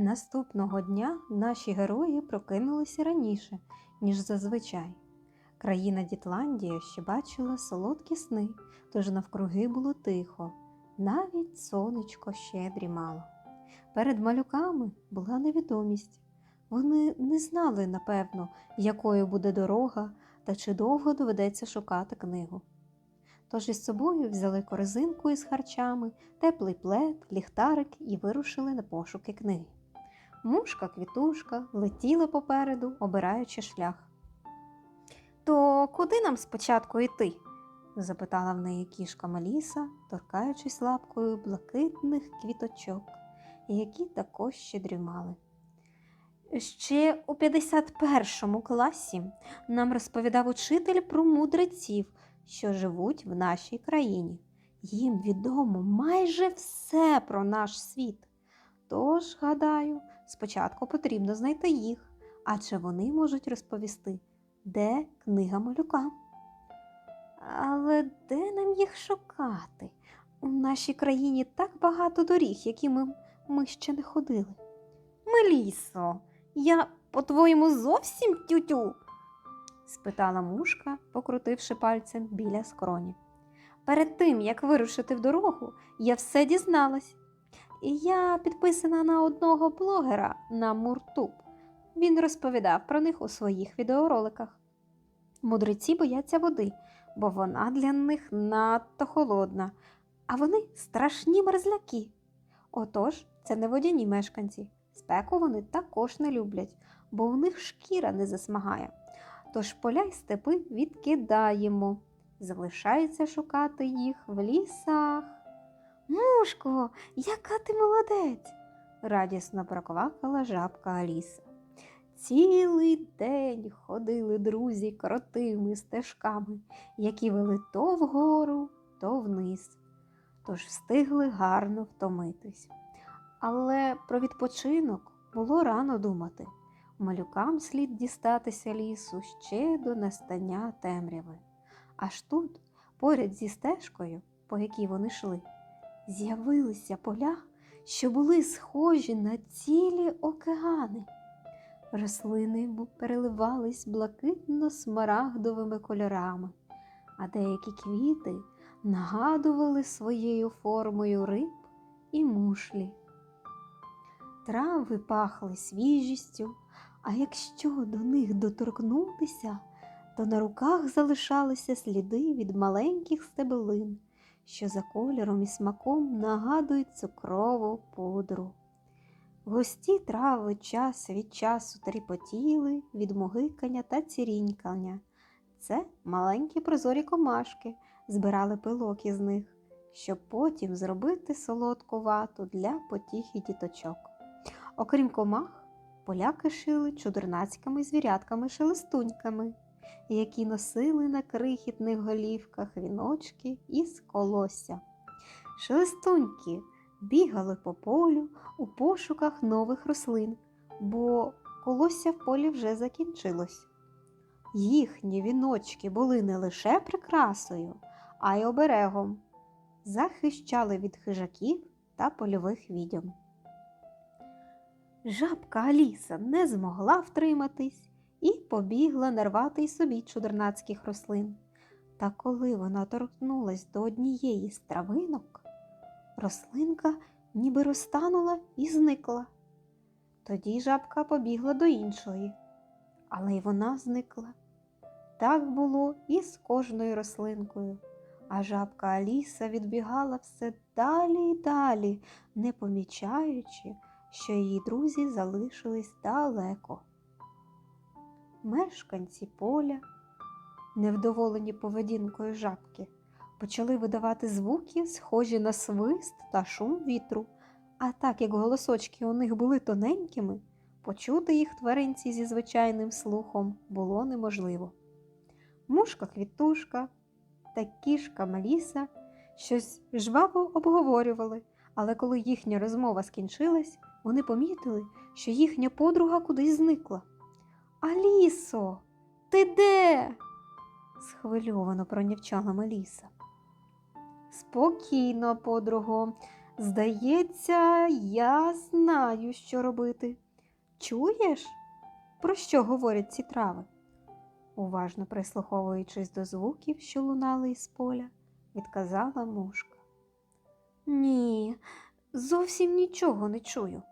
Наступного дня наші герої прокинулися раніше, ніж зазвичай. Країна Дітландія ще бачила солодкі сни, тож навкруги було тихо, навіть сонечко ще дрімало. Перед малюками була невідомість. Вони не знали, напевно, якою буде дорога та чи довго доведеться шукати книгу. Тож із собою взяли корзинку із харчами, теплий плед, ліхтарик і вирушили на пошуки книги. Мушка квітушка летіла попереду, обираючи шлях. То куди нам спочатку йти? запитала в неї кішка Маліса, торкаючись лапкою блакитних квіточок, які також ще дрімали. Ще у 51 класі нам розповідав учитель про мудреців, що живуть в нашій країні. Їм відомо майже все про наш світ. Тож, гадаю, спочатку потрібно знайти їх, адже вони можуть розповісти, де книга малюка. Але де нам їх шукати? У нашій країні так багато доріг, які ми, ми ще не ходили. Мелісо, я, по-твоєму, зовсім тютю? спитала мушка, покрутивши пальцем біля скроні. Перед тим, як вирушити в дорогу, я все дізналась. Я підписана на одного блогера на Муртуб. Він розповідав про них у своїх відеороликах. Мудреці бояться води, бо вона для них надто холодна, а вони страшні мерзляки. Отож, це не водяні мешканці. Спеку вони також не люблять, бо в них шкіра не засмагає. Тож поля й степи відкидаємо. Залишається шукати їх в лісах. Мушко, яка ти молодець! радісно проквакала жабка Аліса. Цілий день ходили друзі кротими стежками, які вели то вгору, то вниз, тож встигли гарно втомитись. Але про відпочинок було рано думати. Малюкам слід дістатися лісу ще до настання темряви. Аж тут, поряд зі стежкою, по якій вони йшли, з'явилися поля, що були схожі на цілі океани. Рослини переливались блакитно-смарагдовими кольорами, а деякі квіти нагадували своєю формою риб і мушлі. Трави пахли свіжістю, а якщо до них доторкнутися, то на руках залишалися сліди від маленьких стебелин, що за кольором і смаком нагадують цукрову пудру. Густі трави час від часу тріпотіли від мугикання та цірінькання. Це маленькі прозорі комашки збирали пилок із них, щоб потім зробити солодку вату для потіхи діточок. Окрім комах, поляки шили чудернацькими звірятками шелестуньками, які носили на крихітних голівках віночки із колосся. Шелестуньки бігали по полю у пошуках нових рослин, бо колосся в полі вже закінчилось. Їхні віночки були не лише прикрасою, а й оберегом, захищали від хижаків та польових відьом. Жабка Аліса не змогла втриматись і побігла нарвати й собі чудернацьких рослин. Та коли вона торкнулась до однієї з травинок, рослинка ніби розтанула і зникла. Тоді жабка побігла до іншої, але й вона зникла. Так було і з кожною рослинкою, а жабка Аліса відбігала все далі й далі, не помічаючи, що її друзі залишились далеко. Мешканці поля, невдоволені поведінкою жабки, почали видавати звуки, схожі на свист та шум вітру, а так як голосочки у них були тоненькими, почути їх тваринці зі звичайним слухом було неможливо. Мушка квітушка та кішка Маліса щось жваво обговорювали, але коли їхня розмова скінчилась, вони помітили, що їхня подруга кудись зникла. Алісо, ти де? схвильовано пронявчала Маліса. Спокійно, подруго, Здається, я знаю, що робити. Чуєш, про що говорять ці трави? Уважно прислуховуючись до звуків, що лунали із поля, відказала мушка. Ні, зовсім нічого не чую.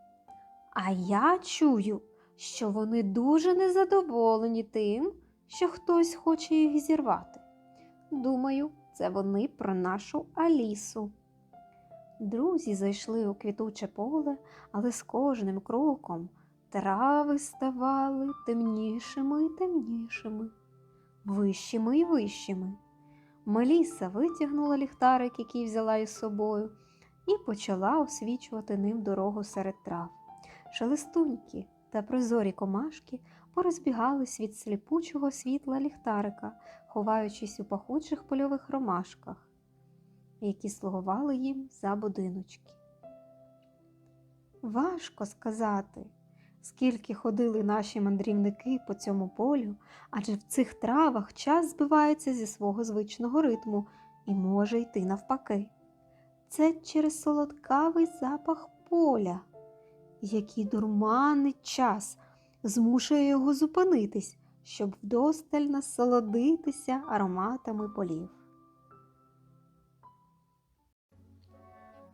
А я чую, що вони дуже незадоволені тим, що хтось хоче їх зірвати. Думаю, це вони про нашу Алісу. Друзі зайшли у квітуче поле, але з кожним кроком трави ставали темнішими і темнішими, вищими і вищими. Меліса витягнула ліхтарик, який взяла із собою, і почала освічувати ним дорогу серед трав. Шелестуньки та прозорі комашки порозбігались від сліпучого світла ліхтарика, ховаючись у пахучих польових ромашках, які слугували їм за будиночки. Важко сказати, скільки ходили наші мандрівники по цьому полю, адже в цих травах час збивається зі свого звичного ритму і може йти навпаки. Це через солодкавий запах поля, який дурманить час, змушує його зупинитись, щоб вдосталь насолодитися ароматами полів.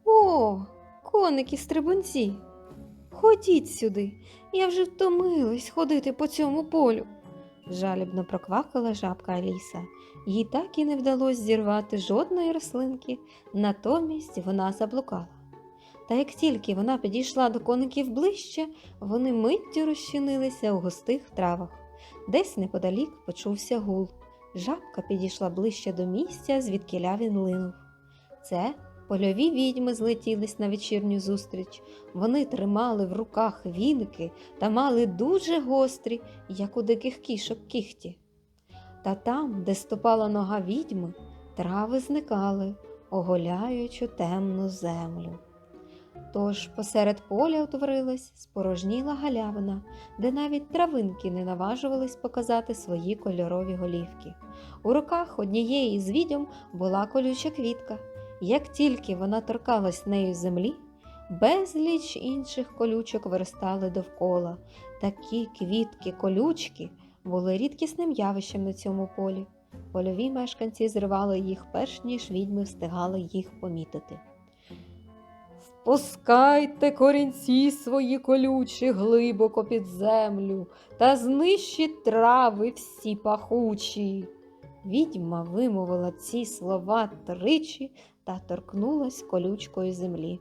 О, коники стрибунці, ходіть сюди, я вже втомилась ходити по цьому полю. Жалібно проквакала жабка Аліса. Їй так і не вдалося зірвати жодної рослинки, натомість вона заблукала. Та як тільки вона підійшла до коників ближче, вони миттю розчинилися у густих травах. Десь неподалік почувся гул. Жабка підійшла ближче до місця, звідкиля він линув. Це польові відьми злетілись на вечірню зустріч. Вони тримали в руках віники та мали дуже гострі, як у диких кішок кіхті. Та там, де ступала нога відьми, трави зникали, оголяючи темну землю. Тож посеред поля утворилась спорожніла галявина, де навіть травинки не наважувались показати свої кольорові голівки. У руках однієї з відьом була колюча квітка. Як тільки вона торкалась нею землі, безліч інших колючок виростали довкола. Такі квітки-колючки були рідкісним явищем на цьому полі. Польові мешканці зривали їх перш ніж відьми встигали їх помітити. Впускайте корінці свої колючі глибоко під землю та знищіть трави всі пахучі. Відьма вимовила ці слова тричі та торкнулась колючкою землі.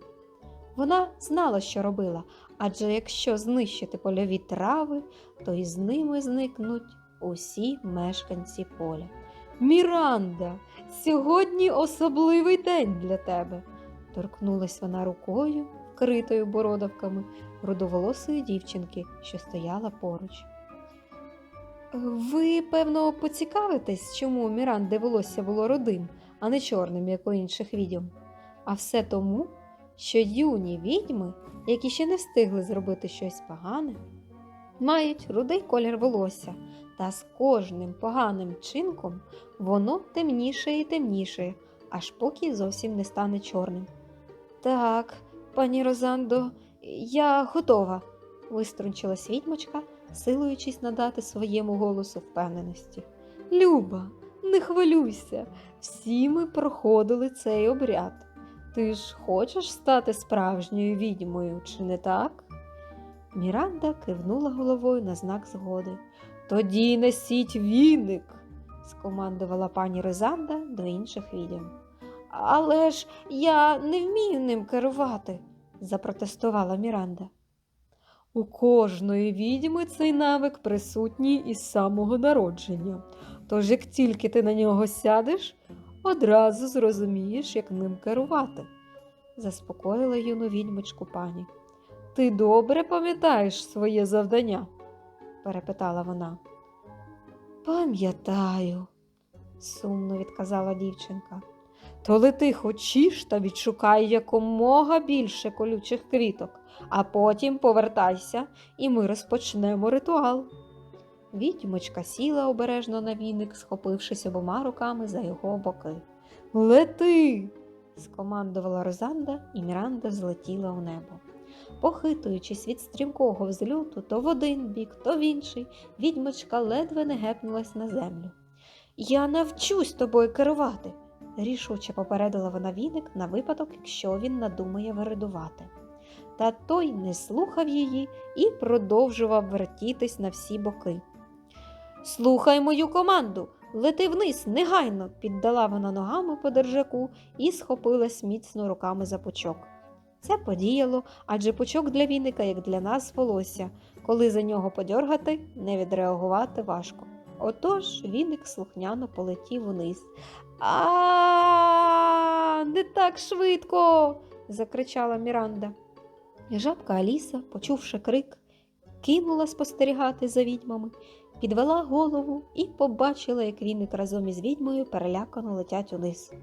Вона знала, що робила, адже якщо знищити польові трави, то із ними зникнуть усі мешканці поля. Міранда, сьогодні особливий день для тебе торкнулась вона рукою, вкритою бородавками, рудоволосої дівчинки, що стояла поруч. Ви, певно, поцікавитесь, чому у Міранди волосся було родим, а не чорним, як у інших відьом. А все тому, що юні відьми, які ще не встигли зробити щось погане, мають рудий колір волосся, та з кожним поганим чинком воно темніше і темніше, аж поки зовсім не стане чорним. Так, пані Розандо, я готова, виструнчилась відьмочка, силуючись надати своєму голосу впевненості. Люба, не хвилюйся, всі ми проходили цей обряд. Ти ж хочеш стати справжньою відьмою, чи не так? Міранда кивнула головою на знак згоди. Тоді несіть віник, скомандувала пані Розанда до інших відьом. Але ж я не вмію ним керувати, запротестувала Міранда. У кожної відьми цей навик присутній із самого народження. Тож, як тільки ти на нього сядеш, одразу зрозумієш, як ним керувати, заспокоїла юну відьмочку пані. Ти добре пам'ятаєш своє завдання? перепитала вона. Пам'ятаю, сумно відказала дівчинка. То лети хочеш та відшукай якомога більше колючих квіток, а потім повертайся, і ми розпочнемо ритуал. Відьмочка сіла обережно на віник, схопившись обома руками за його боки. Лети, скомандувала Розанда, і Міранда злетіла у небо. Похитуючись від стрімкого взлюту то в один бік, то в інший, відьмочка ледве не гепнулась на землю. Я навчусь тобою керувати, рішуче попередила вона віник на випадок, якщо він надумає виридувати. Та той не слухав її і продовжував вертітись на всі боки. Слухай мою команду, лети вниз, негайно, піддала вона ногами по держаку і схопилась міцно руками за пучок. Це подіяло, адже пучок для віника, як для нас, волосся. Коли за нього подьоргати, не відреагувати важко. Отож віник слухняно полетів униз. А не так швидко. закричала Міранда. Жабка Аліса, почувши крик, кинула спостерігати за відьмами, підвела голову і побачила, як віник разом із відьмою перелякано летять униз.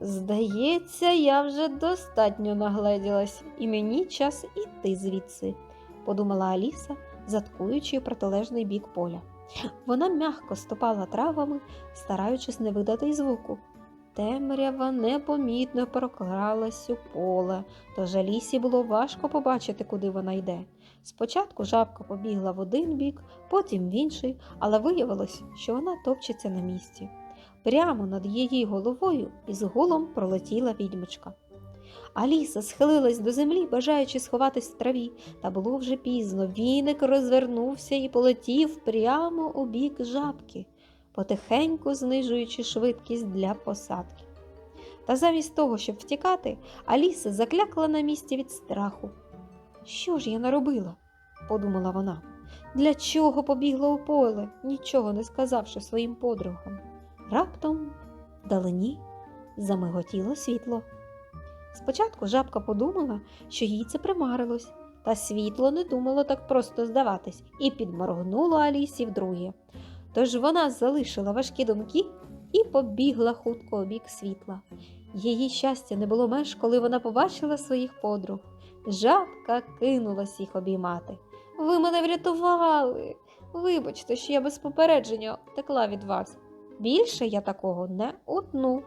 Здається, я вже достатньо нагледілась, і мені час іти звідси, подумала Аліса, заткуючи протилежний бік поля. Вона м'ягко ступала травами, стараючись не видати й звуку. Темрява непомітно прокралась у поле, тож Алісі було важко побачити, куди вона йде. Спочатку жабка побігла в один бік, потім в інший, але виявилось, що вона топчеться на місці. Прямо над її головою із гулом пролетіла відьмочка. Аліса схилилась до землі, бажаючи сховатись в траві, та було вже пізно. Віник розвернувся і полетів прямо у бік жабки, потихеньку знижуючи швидкість для посадки. Та замість того, щоб втікати, Аліса заклякла на місці від страху. Що ж я наробила? подумала вона. Для чого побігла у поле, нічого не сказавши своїм подругам. Раптом вдалині замиготіло світло. Спочатку жабка подумала, що їй це примарилось, та світло не думало так просто здаватись і підморгнуло Алісі вдруге. Тож вона залишила важкі думки і побігла хутко у бік світла. Її щастя не було меж, коли вона побачила своїх подруг. Жабка кинулась їх обіймати. Ви мене врятували. Вибачте, що я без попередження текла від вас. Більше я такого не утну.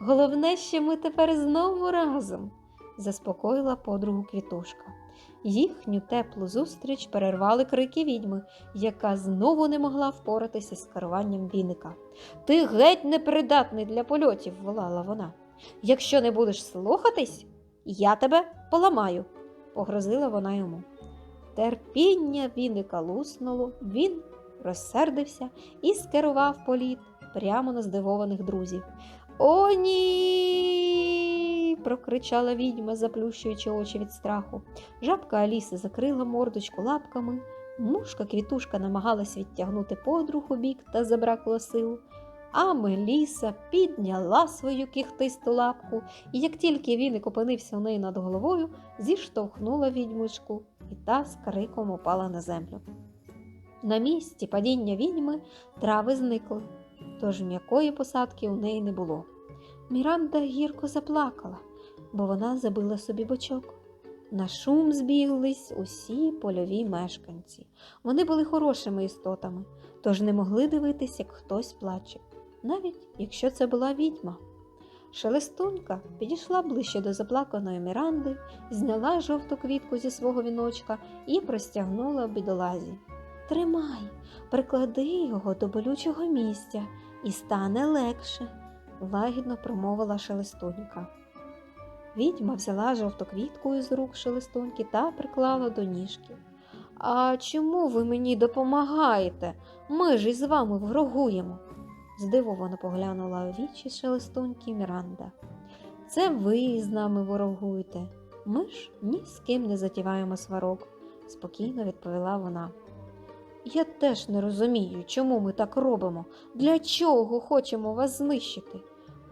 Головне, що ми тепер знову разом, заспокоїла подругу квітушка. Їхню теплу зустріч перервали крики відьми, яка знову не могла впоратися з керуванням віника. Ти геть непридатний для польотів, волала вона. Якщо не будеш слухатись, я тебе поламаю, погрозила вона йому. Терпіння віника луснуло, він розсердився і скерував політ прямо на здивованих друзів. О, ні. прокричала відьма, заплющуючи очі від страху. Жабка Аліси закрила мордочку лапками. Мушка квітушка намагалась відтягнути подруг у бік та забракло сил. А Меліса підняла свою кіхтисту лапку, і як тільки віник опинився у неї над головою, зіштовхнула відьмочку, і та з криком упала на землю. На місці падіння відьми трави зникли, тож м'якої посадки у неї не було. Міранда гірко заплакала, бо вона забила собі бочок. На шум збіглись усі польові мешканці. Вони були хорошими істотами, тож не могли дивитись, як хтось плаче, навіть якщо це була відьма. Шелестунька підійшла ближче до заплаканої Міранди, зняла жовту квітку зі свого віночка і простягнула бідолазі. Тримай, приклади його до болючого місця і стане легше, лагідно промовила шелестунька. Відьма взяла жовту квітку із рук шелестуньки та приклала до ніжки. А чому ви мені допомагаєте? Ми ж із вами врагуємо, здивовано поглянула у вічі шелестуньки Міранда. Це ви з нами ворогуєте. Ми ж ні з ким не затіваємо сварок, спокійно відповіла вона. Я теж не розумію, чому ми так робимо, для чого хочемо вас знищити.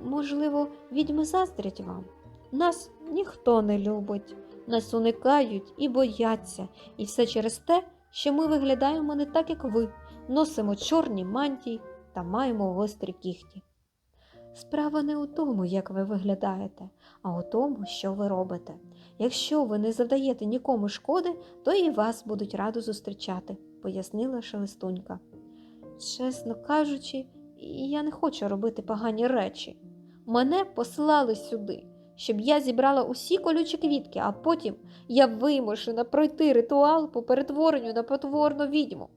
Можливо, відьми заздрять вам. Нас ніхто не любить, нас уникають і бояться, і все через те, що ми виглядаємо не так, як ви, носимо чорні мантії та маємо гострі кіхті. Справа не у тому, як ви виглядаєте, а у тому, що ви робите. Якщо ви не завдаєте нікому шкоди, то і вас будуть радо зустрічати, пояснила шелестунька. Чесно кажучи, я не хочу робити погані речі, Мене послали сюди, щоб я зібрала усі колючі квітки, а потім я вимушена пройти ритуал по перетворенню на потворну відьму.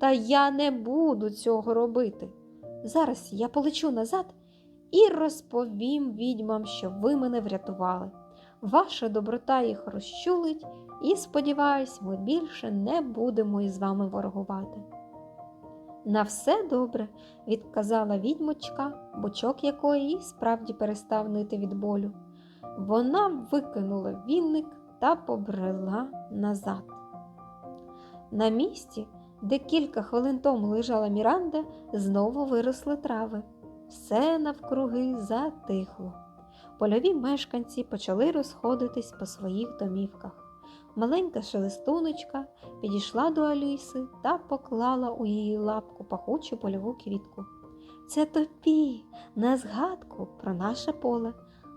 Та я не буду цього робити. Зараз я полечу назад і розповім відьмам, що ви мене врятували. Ваша доброта їх розчулить, і, сподіваюсь, ми більше не будемо із вами ворогувати. На все добре, відказала відьмочка, бочок якої справді перестав нити від болю. Вона викинула вінник та побрела назад. На місці, де кілька хвилин тому лежала Міранда, знову виросли трави. Все навкруги затихло. Польові мешканці почали розходитись по своїх домівках. Маленька шелестуночка підійшла до Аліси та поклала у її лапку пахучу польову квітку. Це тобі, на згадку про наше поле,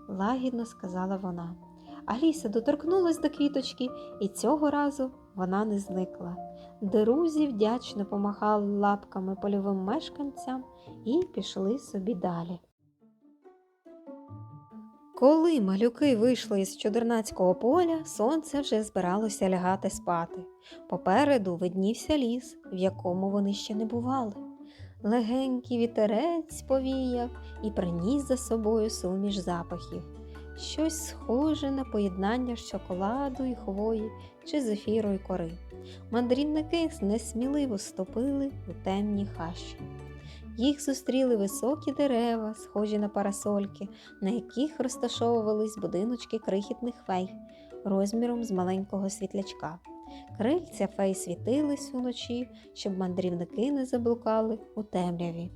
лагідно сказала вона. Аліса доторкнулась до квіточки, і цього разу вона не зникла. Друзі вдячно помахали лапками польовим мешканцям і пішли собі далі. Коли малюки вийшли із чудернацького поля, сонце вже збиралося лягати спати. Попереду виднівся ліс, в якому вони ще не бували. Легенький вітерець повіяв і приніс за собою суміш запахів. Щось схоже на поєднання шоколаду і хвої чи зефіру і кори. Мандрівники несміливо ступили у темні хащі. Їх зустріли високі дерева, схожі на парасольки, на яких розташовувались будиночки крихітних фей розміром з маленького світлячка. Крильця фей світились уночі, щоб мандрівники не заблукали у темряві.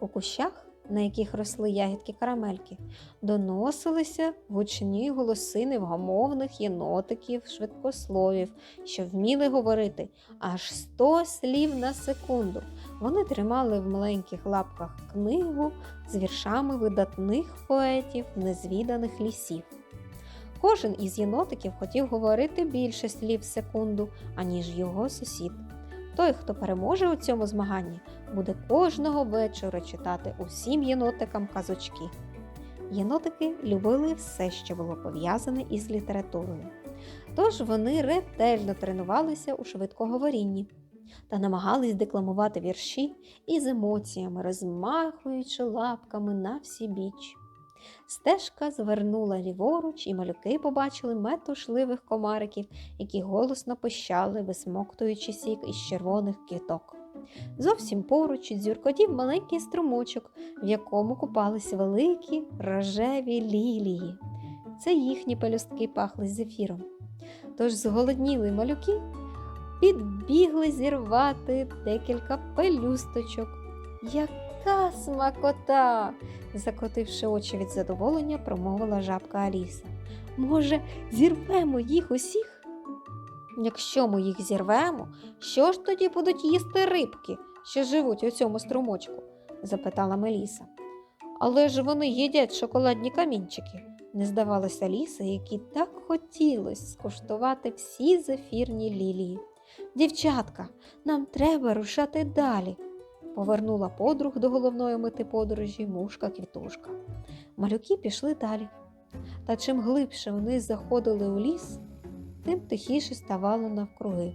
У кущах, на яких росли ягідки карамельки, доносилися гучні голоси невгамовних єнотиків, швидкословів, що вміли говорити аж сто слів на секунду. Вони тримали в маленьких лапках книгу з віршами видатних поетів незвіданих лісів. Кожен із єнотиків хотів говорити більше слів в секунду, аніж його сусід. Той, хто переможе у цьому змаганні, буде кожного вечора читати усім єнотикам казочки. Єнотики любили все, що було пов'язане із літературою. Тож вони ретельно тренувалися у швидкоговорінні та намагались декламувати вірші із емоціями, розмахуючи лапками на всі біч. Стежка звернула ліворуч, і малюки побачили метушливих комариків, які голосно пищали, висмоктуючи сік із червоних квіток. Зовсім поруч дзюркотів маленький струмочок, в якому купались великі рожеві лілії. Це їхні пелюстки пахли зефіром. Тож зголодніли малюки підбігли зірвати декілька пелюсточок. Яка смакота! закотивши очі від задоволення, промовила жабка Аліса. Може, зірвемо їх усіх? Якщо ми їх зірвемо, що ж тоді будуть їсти рибки, що живуть у цьому струмочку? запитала Меліса. Але ж вони їдять шоколадні камінчики, не здавалося Ліса, якій так хотілося скуштувати всі зефірні лілії. Дівчатка, нам треба рушати далі, повернула подруг до головної мети подорожі мушка квітушка. Малюки пішли далі. Та чим глибше вони заходили у ліс, тим тихіше ставало навкруги.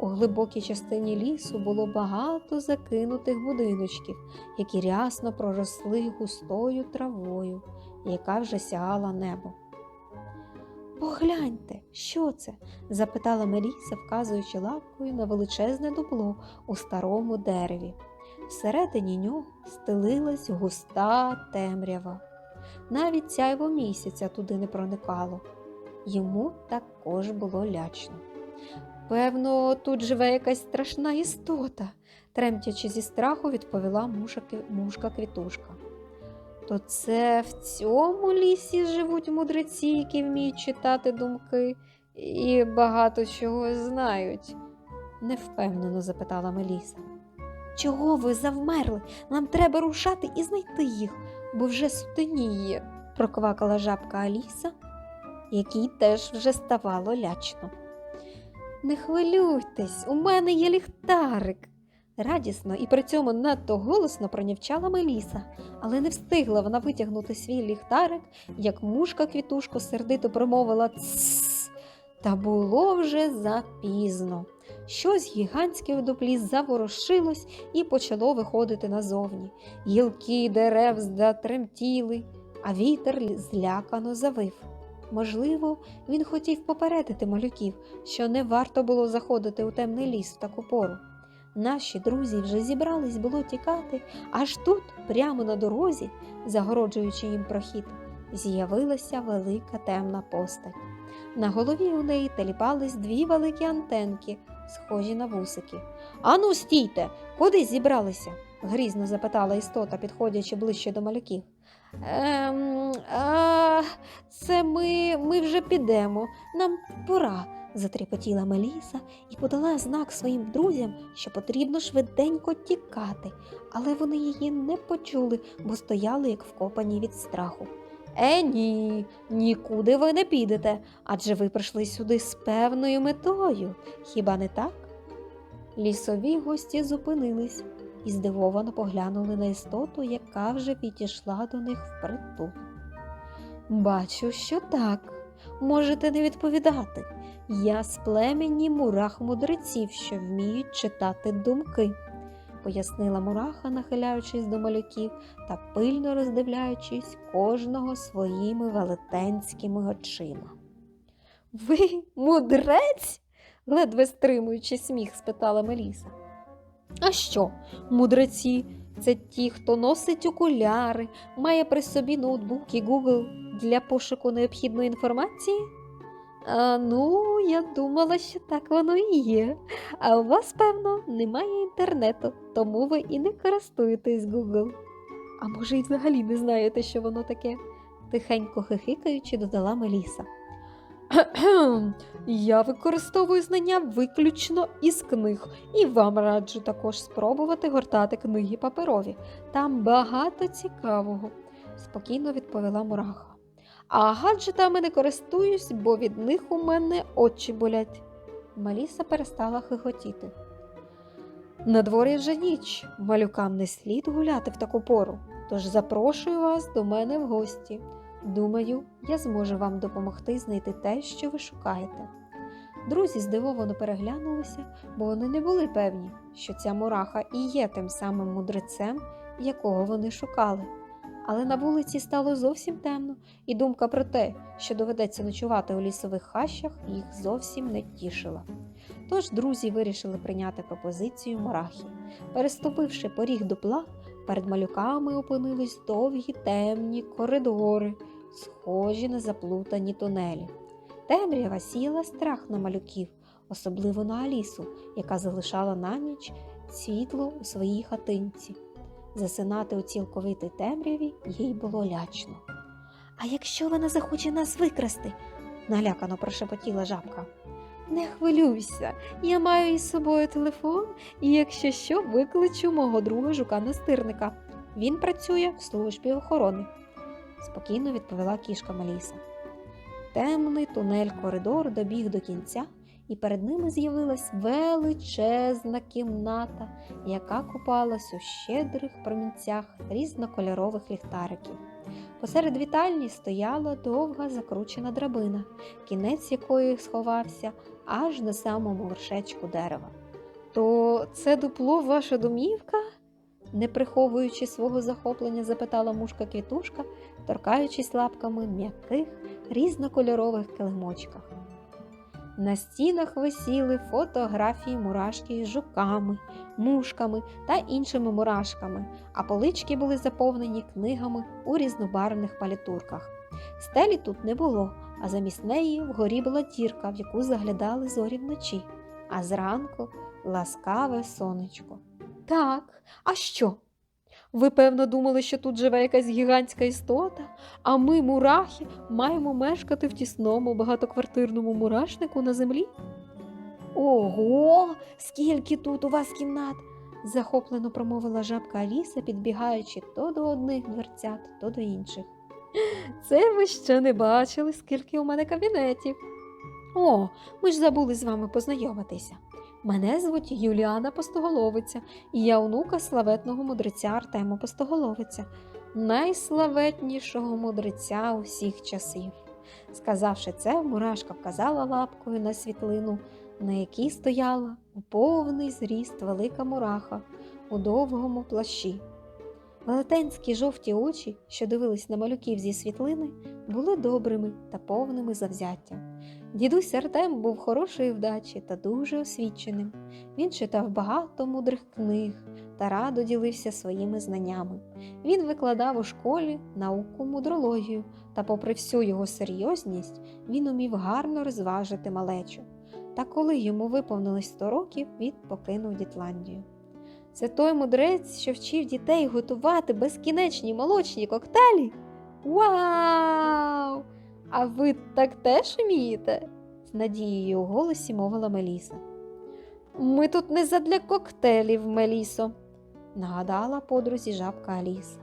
У глибокій частині лісу було багато закинутих будиночків, які рясно проросли густою травою, яка вже сягала небо. Погляньте, що це? запитала Меліса, вказуючи лапкою на величезне дупло у старому дереві. Всередині нього стелилась густа темрява. Навіть сяйво місяця туди не проникало. Йому також було лячно. Певно, тут живе якась страшна істота, тремтячи зі страху, відповіла мушка квітушка. То це в цьому лісі живуть мудреці, які вміють читати думки і багато чого знають? невпевнено запитала Меліса. Чого ви завмерли? Нам треба рушати і знайти їх, бо вже сутеніє, проквакала жабка Аліса, якій теж вже ставало лячно. Не хвилюйтесь, у мене є ліхтарик, Радісно і при цьому надто голосно пронявчала Меліса, але не встигла вона витягнути свій ліхтарик, як мушка квітушко сердито промовила «Тссс». Та було вже запізно. Щось гігантське у дуплі заворушилось і почало виходити назовні. Гілки дерев затремтіли, а вітер злякано завив. Можливо, він хотів попередити малюків, що не варто було заходити у темний ліс в таку пору. Наші друзі вже зібрались було тікати, аж тут, прямо на дорозі, загороджуючи їм прохід, з'явилася велика темна постать. На голові у неї теліпались дві великі антенки, схожі на вусики. Ану, стійте, куди зібралися? грізно запитала істота, підходячи ближче до малюків. Ем, а, це ми, ми вже підемо. Нам пора, затріпотіла Меліса і подала знак своїм друзям, що потрібно швиденько тікати, але вони її не почули, бо стояли як вкопані від страху. Е, ні, нікуди ви не підете, адже ви прийшли сюди з певною метою. Хіба не так? Лісові гості зупинились і здивовано поглянули на істоту, яка вже підійшла до них впритул. Бачу, що так. Можете не відповідати. Я з племені мурах мудреців, що вміють читати думки, пояснила мураха, нахиляючись до малюків та пильно роздивляючись кожного своїми велетенськими очима. Ви мудрець? ледве стримуючи сміх, спитала Меліса. А що, мудреці? Це ті, хто носить окуляри, має при собі ноутбук і Google для пошуку необхідної інформації? А, ну, я думала, що так воно і є. А у вас, певно, немає інтернету, тому ви і не користуєтесь Google. А може, і взагалі не знаєте, що воно таке? тихенько хихикаючи, додала Меліса. Я використовую знання виключно із книг, і вам раджу також спробувати гортати книги паперові. Там багато цікавого, спокійно відповіла Мураха. А гаджетами не користуюсь, бо від них у мене очі болять. Маліса перестала хихотіти. На дворі вже ніч, малюкам не слід гуляти в таку пору, тож запрошую вас до мене в гості. Думаю, я зможу вам допомогти знайти те, що ви шукаєте. Друзі здивовано переглянулися, бо вони не були певні, що ця мураха і є тим самим мудрецем, якого вони шукали. Але на вулиці стало зовсім темно, і думка про те, що доведеться ночувати у лісових хащах, їх зовсім не тішила. Тож друзі вирішили прийняти пропозицію мурахи. Переступивши поріг дупла, перед малюками опинились довгі темні коридори, схожі на заплутані тунелі. Темрява сіла страх на малюків, особливо на Алісу, яка залишала на ніч світло у своїй хатинці. Засинати у цілковитій темряві їй було лячно. А якщо вона захоче нас викрасти? налякано прошепотіла жабка. Не хвилюйся, я маю із собою телефон, і якщо що, викличу мого друга жука настирника. Він працює в службі охорони, спокійно відповіла кішка Маліса. Темний тунель коридор добіг до кінця, і перед ними з'явилась величезна кімната, яка купалась у щедрих промінцях різнокольорових ліхтариків. Посеред вітальні стояла довга закручена драбина, кінець якої сховався аж на самому вершечку дерева. То це дупло ваша домівка? не приховуючи свого захоплення, запитала мушка квітушка, торкаючись лапками м'яких різнокольорових килимочках. На стінах висіли фотографії мурашки з жуками, мушками та іншими мурашками, а полички були заповнені книгами у різнобарвних палітурках. Стелі тут не було, а замість неї вгорі була дірка, в яку заглядали зорі вночі, а зранку ласкаве сонечко. Так, а що? Ви, певно, думали, що тут живе якась гігантська істота, а ми, мурахи, маємо мешкати в тісному багатоквартирному мурашнику на землі? Ого, скільки тут у вас кімнат! захоплено промовила жабка Аліса, підбігаючи то до одних дверцят, то до інших. Це ви ще не бачили, скільки у мене кабінетів. О, ми ж забули з вами познайомитися. Мене звуть Юліана Постоголовиця, і я онука славетного мудреця Артема Постоголовиця, найславетнішого мудреця усіх часів. Сказавши це, мурашка вказала лапкою на світлину, на якій стояла у повний зріст велика мураха у довгому плащі. Велетенські жовті очі, що дивились на малюків зі світлини, були добрими та повними завзяття. Дідусь Артем був хорошої вдачі та дуже освіченим. Він читав багато мудрих книг та радо ділився своїми знаннями. Він викладав у школі науку мудрологію, та, попри всю його серйозність, він умів гарно розважити малечу. Та коли йому виповнилось 100 років, він покинув Дітландію. Це той мудрець, що вчив дітей готувати безкінечні молочні коктейлі? Вау! А ви так теж вмієте? з надією у голосі мовила Меліса. Ми тут не задля коктейлів, Мелісо, нагадала подрузі жабка Аліса.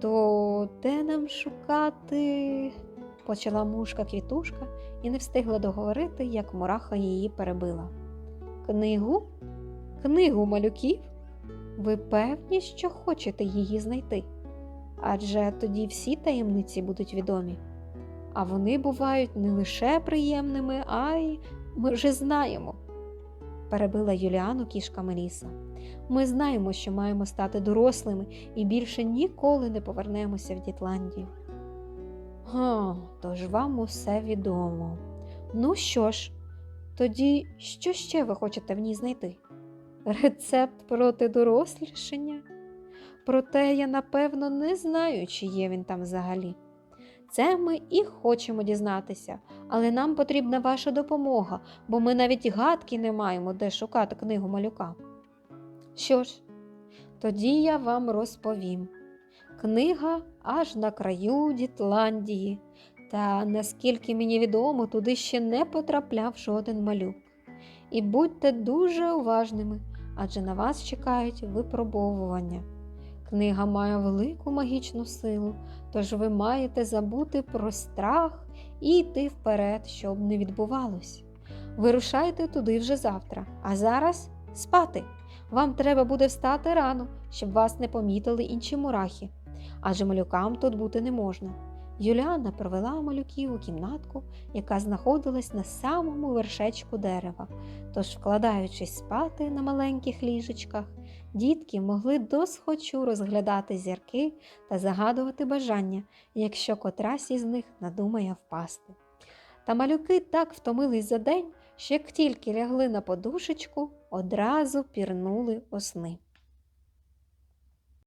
То де нам шукати? почала мушка квітушка і не встигла договорити, як мураха її перебила. Книгу? Книгу малюків? Ви певні, що хочете її знайти? Адже тоді всі таємниці будуть відомі. А вони бувають не лише приємними, а й ми вже знаємо, перебила Юліану кішка Меліса. Ми знаємо, що маємо стати дорослими і більше ніколи не повернемося в Дітландію. Га, тож вам усе відомо. Ну що ж, тоді що ще ви хочете в ній знайти? Рецепт проти дорослішання? Проте я напевно не знаю, чи є він там взагалі. Це ми і хочемо дізнатися, але нам потрібна ваша допомога, бо ми навіть гадки не маємо, де шукати книгу малюка. Що ж, тоді я вам розповім. Книга аж на краю Дітландії, та наскільки мені відомо, туди ще не потрапляв жоден малюк. І будьте дуже уважними, адже на вас чекають випробовування. Книга має велику магічну силу, тож ви маєте забути про страх і йти вперед, щоб не відбувалось. Вирушайте туди вже завтра, а зараз спати. Вам треба буде встати рано, щоб вас не помітили інші мурахи, адже малюкам тут бути не можна. Юліана провела малюків у кімнатку, яка знаходилась на самому вершечку дерева. Тож, вкладаючись спати на маленьких ліжечках, дітки могли досхочу розглядати зірки та загадувати бажання, якщо котрась із них надумає впасти. Та малюки так втомились за день, що як тільки лягли на подушечку, одразу пірнули у сни.